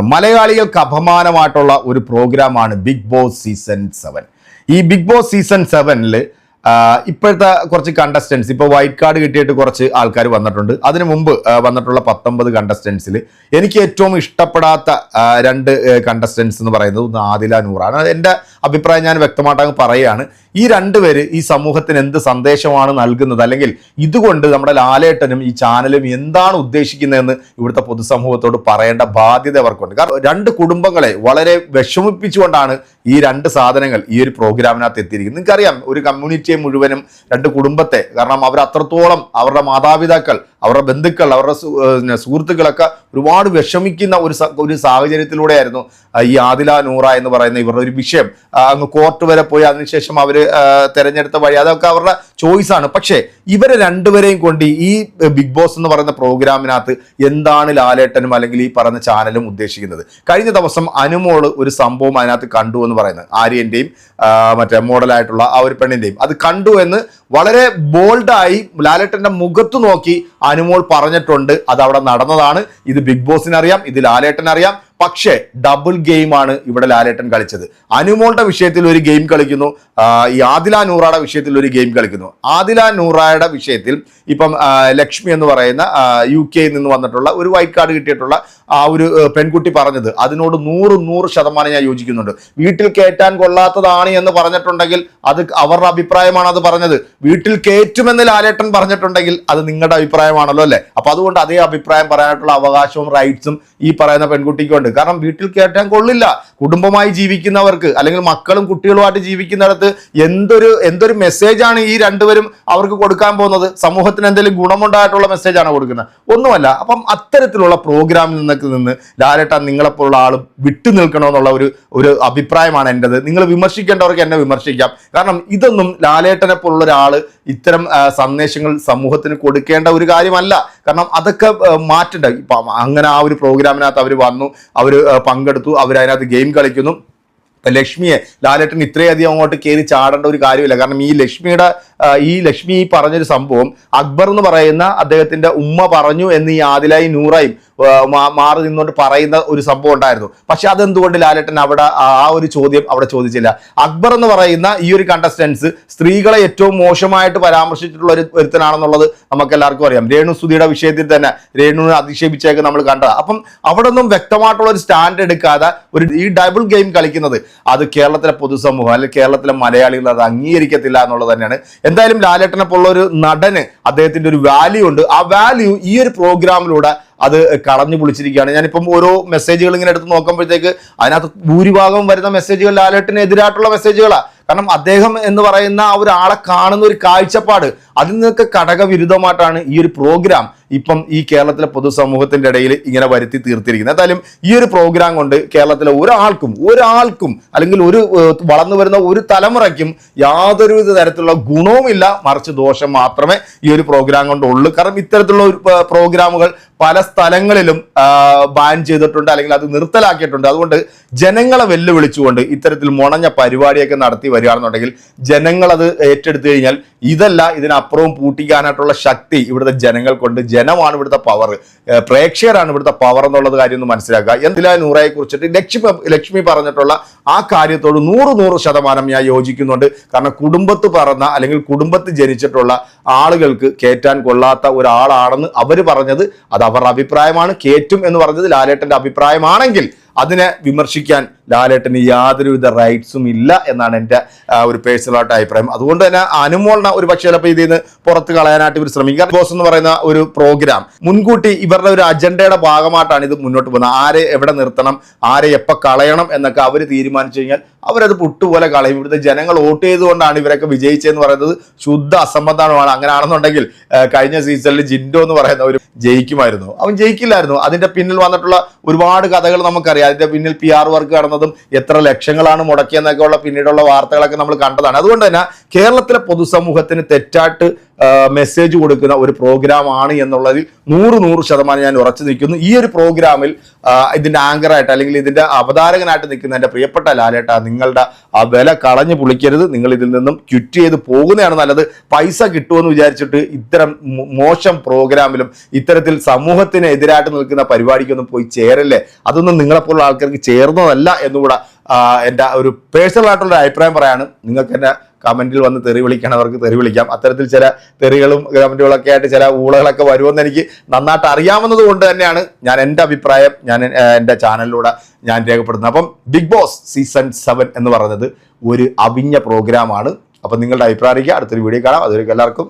മലയാളികൾക്ക് അപമാനമായിട്ടുള്ള ഒരു പ്രോഗ്രാമാണ് ബിഗ് ബോസ് സീസൺ സെവൻ ഈ ബിഗ് ബോസ് സീസൺ സെവനിൽ ഇപ്പോഴത്തെ കുറച്ച് കണ്ടസ്റ്റൻസ് ഇപ്പോൾ വൈറ്റ് കാർഡ് കിട്ടിയിട്ട് കുറച്ച് ആൾക്കാർ വന്നിട്ടുണ്ട്. അതിനു മുമ്പ് വന്നിട്ടുള്ള പത്തൊമ്പത് കണ്ടസ്റ്റൻസിൽ എനിക്ക് ഏറ്റവും ഇഷ്ടപ്പെടാത്ത രണ്ട് കണ്ടസ്റ്റൻസ് എന്ന് പറയുന്നത് ഒന്ന് ആദില നൂറാണ്. എന്റെ അഭിപ്രായം ഞാൻ വ്യക്തമായിട്ട് അങ്ങ് പറയുകയാണ് ഈ രണ്ടുപേര് ഈ സമൂഹത്തിന് എന്ത് സന്ദേശമാണ് നൽകുന്നത്? അല്ലെങ്കിൽ ഇതുകൊണ്ട് നമ്മുടെ ലാലേട്ടനും ഈ ചാനലും എന്താണ് ഉദ്ദേശിക്കുന്നതെന്ന് ഇവിടുത്തെ പൊതുസമൂഹത്തോട് പറയേണ്ട ബാധ്യത അവർക്കുണ്ട്. കാരണം രണ്ട് കുടുംബങ്ങളെ വളരെ വിഷമിപ്പിച്ചുകൊണ്ടാണ് ഈ രണ്ട് സാധനങ്ങൾ ഈ ഒരു പ്രോഗ്രാമിനകത്ത് എത്തിയിരിക്കുന്നത്. നിങ്ങൾക്കറിയാം ഒരു കമ്മ്യൂണിറ്റിയെ മുഴുവനും രണ്ട് കുടുംബത്തെ കാരണം അവർ അത്രത്തോളം അവരുടെ മാതാപിതാക്കൾ അവരുടെ ബന്ധുക്കൾ അവരുടെ സുഹൃത്തുക്കളൊക്കെ ഒരുപാട് വിഷമിക്കുന്ന ഒരു ഒരു സാഹചര്യത്തിലൂടെയായിരുന്നു ഈ ആദില നൂറ എന്ന് പറയുന്ന ഇവരുടെ ഒരു വിഷയം അങ്ങ് കോർട്ട് വരെ പോയി. അതിനുശേഷം അവർ തെരഞ്ഞെടുത്ത വഴി. അതൊക്കെ അവരുടെ ചോയ്സ് ആണ്. പക്ഷേ ഇവരെ രണ്ടുപേരെയും കൊണ്ട് ഈ ബിഗ് ബോസ് എന്ന് പറയുന്ന പ്രോഗ്രാമിനകത്ത് എന്താണ് ലാലേട്ടനും അല്ലെങ്കിൽ ഈ പറയുന്ന ചാനലും ഉദ്ദേശിക്കുന്നത്? കഴിഞ്ഞ ദിവസം അനുമോൾ ഒരു സംഭവം അതിനകത്ത് കണ്ടു എന്ന് പറയുന്നത്. ആര്യന്റെയും മറ്റേ മോഡലായിട്ടുള്ള ആ ഒരു പെണ്ണിന്റെയും അത് കണ്ടു എന്ന് വളരെ ബോൾഡായി ലാലേട്ടന്റെ മുഖത്ത് നോക്കി അനുമോൾ പറഞ്ഞിട്ടുണ്ട്. അത് അവിടെ നടന്നതാണ്. ഇത് ബിഗ് ബോസിനറിയാം ഇത് ലാലേട്ടൻ അറിയാം പക്ഷേ ഡബിൾ ഗെയിമാണ് ഇവിടെ ലാലേട്ടൻ കളിച്ചത്. അനുമോളുടെ വിഷയത്തിൽ ഒരു ഗെയിം കളിക്കുന്നു. ഈ ആദില നൂറയുടെ വിഷയത്തിൽ ഒരു ഗെയിം കളിക്കുന്നു. ആദില നൂറയുടെ വിഷയത്തിൽ ഇപ്പം ലക്ഷ്മി എന്ന് പറയുന്ന യു കെയിൽ നിന്ന് വന്നിട്ടുള്ള ഒരു വൈറ്റ് കാർഡ് കിട്ടിയിട്ടുള്ള ആ ഒരു പെൺകുട്ടി പറഞ്ഞത്. അതിനോട് നൂറ് നൂറ് ശതമാനം ഞാൻ യോജിക്കുന്നുണ്ട്. വീട്ടിൽ കയറ്റാൻ കൊള്ളാത്തതാണ് എന്ന് പറഞ്ഞിട്ടുണ്ടെങ്കിൽ അത് അവരുടെ അഭിപ്രായമാണ് അത് പറഞ്ഞത്. വീട്ടിൽ കയറ്റുമെന്ന് ലാലേട്ടൻ പറഞ്ഞിട്ടുണ്ടെങ്കിൽ അത് നിങ്ങളുടെ അഭിപ്രായമാണല്ലോ അല്ലേ? അപ്പൊ അതുകൊണ്ട് അതേ അഭിപ്രായം പറയാനായിട്ടുള്ള അവകാശവും റൈറ്റ്സും ഈ പറയുന്ന പെൺകുട്ടിക്കുണ്ട്. കാരണം വീട്ടിൽ കയറ്റാൻ കൊള്ളില്ല. കുടുംബമായി ജീവിക്കുന്നവർക്ക് അല്ലെങ്കിൽ മക്കളും കുട്ടികളുമായിട്ട് ജീവിക്കുന്നിടത്ത് എന്തൊരു എന്തൊരു മെസ്സേജാണ് ഈ രണ്ടുപേരും അവർക്ക് കൊടുക്കാൻ പോകുന്നത്? സമൂഹത്തിന് എന്തെങ്കിലും ഗുണമുണ്ടായിട്ടുള്ള മെസ്സേജാണ് കൊടുക്കുന്നത്? ഒന്നുമല്ല. അപ്പം അത്തരത്തിലുള്ള പ്രോഗ്രാമിൽ നിന്നൊക്കെ നിന്ന് ലാലേട്ടൻ നിങ്ങളെപ്പോലുള്ള ആൾ വിട്ടു നിൽക്കണമെന്നുള്ള ഒരു ഒരു അഭിപ്രായമാണ് എന്റെത് നിങ്ങൾ വിമർശിക്കേണ്ടവർക്ക് എന്നെ വിമർശിക്കാം. കാരണം ഇതൊന്നും ലാലേട്ടനെ പോലുള്ള ഒരാൾ ഇത്തരം സന്ദേശങ്ങൾ സമൂഹത്തിന് കൊടുക്കേണ്ട ഒരു കാര്യമല്ല. കാരണം അതൊക്കെ മാറ്റണ്ട ഇപ്പം അങ്ങനെ ആ ഒരു പ്രോഗ്രാമിനകത്ത് അവർ വന്നു അവർ പങ്കെടുത്തു അവർ അതിനകത്ത് ഗെയിം കളിക്കുന്നു. ലക്ഷ്മിയെ ലാലേട്ടൻ ഇത്രയധികം അങ്ങോട്ട് കയറി ചാടേണ്ട ഒരു കാര്യമില്ല. കാരണം ഈ ലക്ഷ്മിയുടെ ഈ ലക്ഷ്മി ഈ പറഞ്ഞൊരു സംഭവം അക്ബർ എന്ന് പറയുന്ന അദ്ദേഹത്തിന്റെ ഉമ്മ പറഞ്ഞു എന്ന് ഈ ആദിലായി നൂറായും മാറി നിന്നുകൊണ്ട് പറയുന്ന ഒരു സംഭവം ഉണ്ടായിരുന്നു. പക്ഷെ അതെന്തുകൊണ്ട് ലാലേട്ടൻ അവിടെ ആ ഒരു ചോദ്യം അവിടെ ചോദിച്ചില്ല? അക്ബർ എന്ന് പറയുന്ന ഈ ഒരു കണ്ടസ്റ്റൻസ് സ്ത്രീകളെ ഏറ്റവും മോശമായിട്ട് പരാമർശിച്ചിട്ടുള്ള ഒരു ഒരുത്തനാണെന്നുള്ളത് നമുക്ക് എല്ലാവർക്കും അറിയാം. രേണു സുധിയുടെ വിഷയത്തിൽ തന്നെ രേണുവിനെ അധിക്ഷേപിച്ചേക്ക് നമ്മൾ കണ്ടതാണ് അപ്പം അവിടെ നിന്നും വ്യക്തമായിട്ടുള്ള ഒരു സ്റ്റാൻഡ് എടുക്കാതെ ഒരു ഈ ഡബിൾ ഗെയിം കളിക്കുന്നത് അത് കേരളത്തിലെ പൊതുസമൂഹം അല്ലെങ്കിൽ കേരളത്തിലെ മലയാളികൾ അത് അംഗീകരിക്കത്തില്ല എന്നുള്ളത് തന്നെയാണ്. എന്തായാലും ലാലേട്ടനെ പോലുള്ള ഒരു നടന് അദ്ദേഹത്തിന്റെ ഒരു വാല്യൂ ഉണ്ട്. ആ വാല്യൂ ഈ ഒരു പ്രോഗ്രാമിലൂടെ അത് കളഞ്ഞു പൊളിച്ചിരിക്കുകയാണ്. ഞാനിപ്പം ഓരോ മെസ്സേജുകൾ ഇങ്ങനെ എടുത്ത് നോക്കുമ്പോഴത്തേക്ക് അതിനകത്ത് ഭൂരിഭാഗം വരുന്ന മെസ്സേജുകൾ ലാലേട്ടിനെതിരായിട്ടുള്ള മെസ്സേജുകളാണ് കാരണം അദ്ദേഹം എന്ന് പറയുന്ന ആ ഒരാളെ കാണുന്ന ഒരു കാഴ്ചപ്പാട് അതിൽ നിന്നൊക്കെ ഘടകവിരുദ്ധമായിട്ടാണ് ഈ ഒരു പ്രോഗ്രാം ഇപ്പം ഈ കേരളത്തിലെ പൊതുസമൂഹത്തിന്റെ ഇടയിൽ ഇങ്ങനെ വരുത്തി തീർത്തിരിക്കുന്നത്. എന്തായാലും ഈ ഒരു പ്രോഗ്രാം കൊണ്ട് കേരളത്തിലെ ഒരാൾക്കും ഒരാൾക്കും അല്ലെങ്കിൽ ഒരു വളർന്നു വരുന്ന ഒരു തലമുറയ്ക്കും യാതൊരു തരത്തിലുള്ള ഗുണവുമില്ല. മറിച്ച് ദോഷം മാത്രമേ ഈ ഒരു പ്രോഗ്രാം കൊണ്ട് ഉള്ളൂ. കാരണം ഇത്തരത്തിലുള്ള ഒരു പ്രോഗ്രാമുകൾ പല സ്ഥലങ്ങളിലും ബാൻ ചെയ്തിട്ടുണ്ട് അല്ലെങ്കിൽ അത് നിർത്തലാക്കിയിട്ടുണ്ട്. അതുകൊണ്ട് ജനങ്ങളെ വെല്ലുവിളിച്ചുകൊണ്ട് ഇത്തരത്തിൽ മുണഞ്ഞ പരിപാടിയൊക്കെ നടത്തി വരികയാണെന്നുണ്ടെങ്കിൽ ജനങ്ങളത് ഏറ്റെടുത്തു കഴിഞ്ഞാൽ ഇതല്ല ഇതിനപ്പുറവും പൂട്ടിക്കാനായിട്ടുള്ള ശക്തി ഇവിടുത്തെ ജനങ്ങൾക്കുണ്ട്. ജനമാണ് ഇവിടുത്തെ പവർ പ്രേക്ഷകരാണ് ഇവിടുത്തെ പവർ എന്നുള്ളത് കാര്യം ഒന്ന് മനസ്സിലാക്കുക. എന്തിലാ നൂറയെ കുറിച്ചിട്ട് ലക്ഷ്മി ലക്ഷ്മി പറഞ്ഞിട്ടുള്ള ആ കാര്യത്തോട് നൂറ് നൂറ് ശതമാനം ഞാൻ യോജിക്കുന്നുണ്ട്. കാരണം കുടുംബത്ത് പറഞ്ഞ അല്ലെങ്കിൽ കുടുംബത്ത് ജനിച്ചിട്ടുള്ള ആളുകൾക്ക് കയറ്റാൻ കൊള്ളാത്ത ഒരാളാണെന്ന് അവർ പറഞ്ഞത് അത് അവരുടെ അഭിപ്രായമാണ്. കേറ്റും എന്ന് പറഞ്ഞത് ലാലേട്ടന്റെ അഭിപ്രായമാണെങ്കിൽ അതിനെ വിമർശിക്കാൻ ലാലേട്ടന് യാതൊരുവിധ റൈറ്റ്സും ഇല്ല എന്നാണ് എന്റെ ഒരു പേഴ്സണലായിട്ട് അഭിപ്രായം. അതുകൊണ്ട് തന്നെ അനുമോളിനെ ഒരു പക്ഷേ ചിലപ്പോൾ ഇതിൽ നിന്ന് പുറത്ത് കളയാനായിട്ട് ഇവർ ശ്രമിക്കുക ബോസ് എന്ന് പറയുന്ന ഒരു പ്രോഗ്രാം മുൻകൂട്ടി ഇവരുടെ ഒരു അജണ്ടയുടെ ഭാഗമായിട്ടാണ് ഇത് മുന്നോട്ട് പോകുന്നത്. ആരെ എവിടെ നിർത്തണം ആരെ എപ്പോൾ കളയണം എന്നൊക്കെ അവർ തീരുമാനിച്ചു കഴിഞ്ഞാൽ അവരത് പുട്ടുപോലെ കളയും. ഇവിടുത്തെ ജനങ്ങൾ വോട്ട് ചെയ്തുകൊണ്ടാണ് ഇവരൊക്കെ വിജയിച്ചതെന്ന് പറയുന്നത് ശുദ്ധ അസംബന്ധമാണ്. അങ്ങനെയാണെന്നുണ്ടെങ്കിൽ കഴിഞ്ഞ സീസണിൽ ജിൻഡോ എന്ന് പറയുന്ന ഒരു ജയിക്കുമായിരുന്നു. അവൻ ജയിക്കില്ലായിരുന്നു. അതിന്റെ പിന്നിൽ വന്നിട്ടുള്ള ഒരുപാട് കഥകൾ നമുക്കറിയാം. അതിന്റെ പിന്നിൽ പി ആർ വർക്ക് നടന്നതും എത്ര ലക്ഷങ്ങളാണ് മുടക്കിയെന്നൊക്കെയുള്ള പിന്നീടുള്ള വാർത്തകളൊക്കെ നമ്മൾ കണ്ടതാണ്. അതുകൊണ്ട് തന്നെ കേരളത്തിലെ പൊതുസമൂഹത്തിന് തെറ്റായിട്ട് മെസ്സേജ് കൊടുക്കുന്ന ഒരു പ്രോഗ്രാമാണ് എന്നുള്ളതിൽ നൂറ് നൂറ് ശതമാനം ഞാൻ ഉറച്ചു നിൽക്കുന്നു. ഈ ഒരു പ്രോഗ്രാമിൽ ഇതിന്റെ ആങ്കറായിട്ട് അല്ലെങ്കിൽ ഇതിന്റെ അവതാരകനായിട്ട് നിൽക്കുന്ന എന്റെ പ്രിയപ്പെട്ട ലാലേട്ട നിങ്ങളുടെ ആ വില കളഞ്ഞു പുളിക്കരുത്. നിങ്ങൾ ഇതിൽ നിന്നും ക്വിറ്റ് ചെയ്ത് പോകുന്നതാണ് നല്ലത്. പൈസ കിട്ടുമെന്ന് വിചാരിച്ചിട്ട് ഇത്തരം മോശം പ്രോഗ്രാമിലും ഇത്തരത്തിൽ സമൂഹത്തിന് എതിരായിട്ട് നിൽക്കുന്ന പരിപാടിക്കൊന്നും പോയി ചേരല്ലേ? അതൊന്നും നിങ്ങളെപ്പോലുള്ള ആൾക്കാർക്ക് ചേർന്നതല്ല എന്നുകൂടെ എന്റെ ഒരു പേഴ്സണൽ ആയിട്ടുള്ള അഭിപ്രായം പറയാണ്. നിങ്ങൾക്ക് എന്നെ കമന്റിൽ വന്ന് തെറി വിളിക്കണവർക്ക് തെറി വിളിക്കാം. അത്തരത്തിൽ ചില തെറികളും കമന്റുകളൊക്കെ ആയിട്ട് ചില ഊളകളൊക്കെ വരുമെന്ന് എനിക്ക് നന്നായിട്ട് അറിയാവുന്നത് കൊണ്ട് തന്നെയാണ് ഞാൻ എന്റെ അഭിപ്രായം ഞാൻ എന്റെ ചാനലിലൂടെ ഞാൻ രേഖപ്പെടുത്തുന്നത്. അപ്പം ബിഗ് ബോസ് സീസൺ സെവൻ എന്ന് പറയുന്നത് ഒരു അവിഞ്ഞ പ്രോഗ്രാമാണ് അപ്പം നിങ്ങളുടെ അഭിപ്രായം അടുത്തൊരു വീഡിയോ കാണാം. അതുവരെ എല്ലാവർക്കും